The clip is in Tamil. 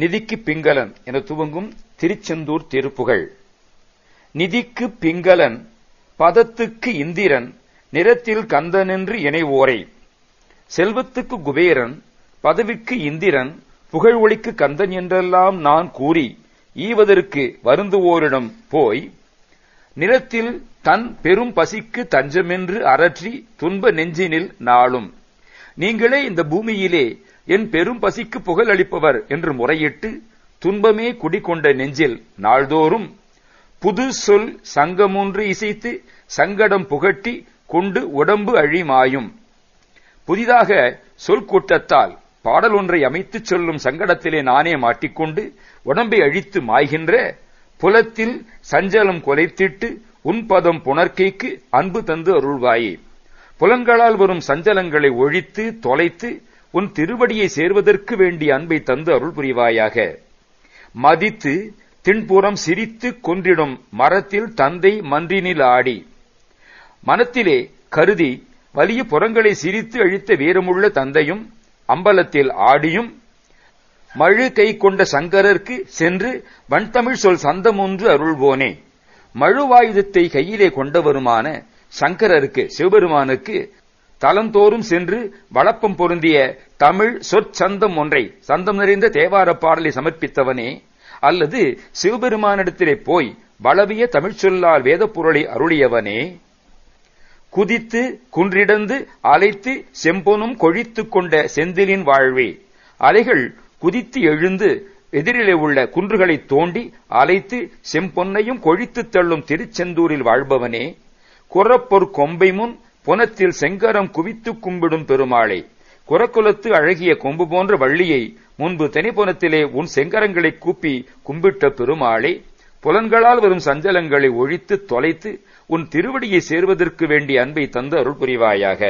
நிதிக்கு பிங்களன் என துவங்கும் திருச்செந்தூர் திருப்புகழ். நிதிக்கு பிங்களன் பதத்துக்கு இந்திரன் நிறத்தில் கந்தனென்று இணைவோரை. செல்வத்துக்கு குபேரன் பதவிக்கு இந்திரன் புகழ் ஒளிக்கு கந்தன் என்றெல்லாம் நான் கூறி ஈவதற்கு வருந்துவோரிடம் போய் நிலத்தில் தன் பெரும் பசிக்கு தஞ்சமென்று அரற்றி துன்ப நெஞ்சினில் நாளும். நீங்களே இந்த பூமியிலே என் பெரும் பசிக்கு புகழ் அளிப்பவர் என்று முறையிட்டு துன்பமே குடிகொண்ட நெஞ்சில் நாள்தோறும் புது சொல் சங்கமொன்று இசைத்து சங்கடம் புகட்டி கொண்டு உடம்பு அழிமாயும் புதிதாக சொல் கூட்டத்தால் பாடல் ஒன்றை அமைத்துச் சொல்லும் சங்கடத்திலே நானே மாட்டிக்கொண்டு உடம்பை அழித்து மாய்கின்ற புலத்தில் சஞ்சலம் கொலைத்திட்டு உன்பதம் புணர்க்கைக்கு அன்பு தந்து அருள்வாயே. புலங்களால் வரும் சஞ்சலங்களை ஒழித்து தொலைத்து உன் திருவடியை சேர்வதற்கு வேண்டிய அன்பை தந்து அருள் புரிவாயாக. மதித்து தின்புறம் சிரித்து கொன்றிடும் மரத்தில் தந்தை மன்றினில் ஆடி. மனத்திலே கருதி வலிய புறங்களை சிரித்து அழித்த வீரமுள்ள தந்தையும் அம்பலத்தில் ஆடியும் மழு கை கொண்ட சங்கரர்க்கு சென்று வன்தமிழ் சொல் சந்தம் ஒன்று அருள்வோனே. மழுவாயுதத்தை கையிலே கொண்டவருமான சங்கரருக்கு சிவபெருமானுக்கு தலந்தோறும் சென்று வளப்பம் பொருந்திய தமிழ் சொற்சந்தம் ஒன்றை சந்தம் நிறைந்த தேவார பாடலை சமர்ப்பித்தவனே அல்லது சிவபெருமானிடத்திலே போய் வளவிய தமிழ் சொல்லால் வேதப் பொருளை அருளியவனே. குதித்து குன்றிடந்து அலைத்து செம்பொனும் கொழித்துக் கொண்ட செந்திலின் வாழ்வே அலைகள் குதித்து எழுந்து எதிரிலே உள்ள குன்றுகளை தோண்டி அலைத்து செம்பொன்னையும் கொழித்து தள்ளும் திருச்செந்தூரில் வாழ்பவனே. குறப்பொற் கொம்பை முன் புனத்தில் செங்கரம் குவித்து கும்பிடும் பெருமாளை குரக்குலத்து அழகிய கொம்பு போன்ற வள்ளியை முன்பு தனிப்புனத்திலே உன் செங்கரங்களை கூப்பி கும்பிட்ட பெருமாளே புலன்களால் வரும் சஞ்சலங்களை ஒழித்து தொலைத்து உன் திருவடியை சேர்வதற்கு வேண்டிய அன்பை தந்து அருள் புரிவாயாக.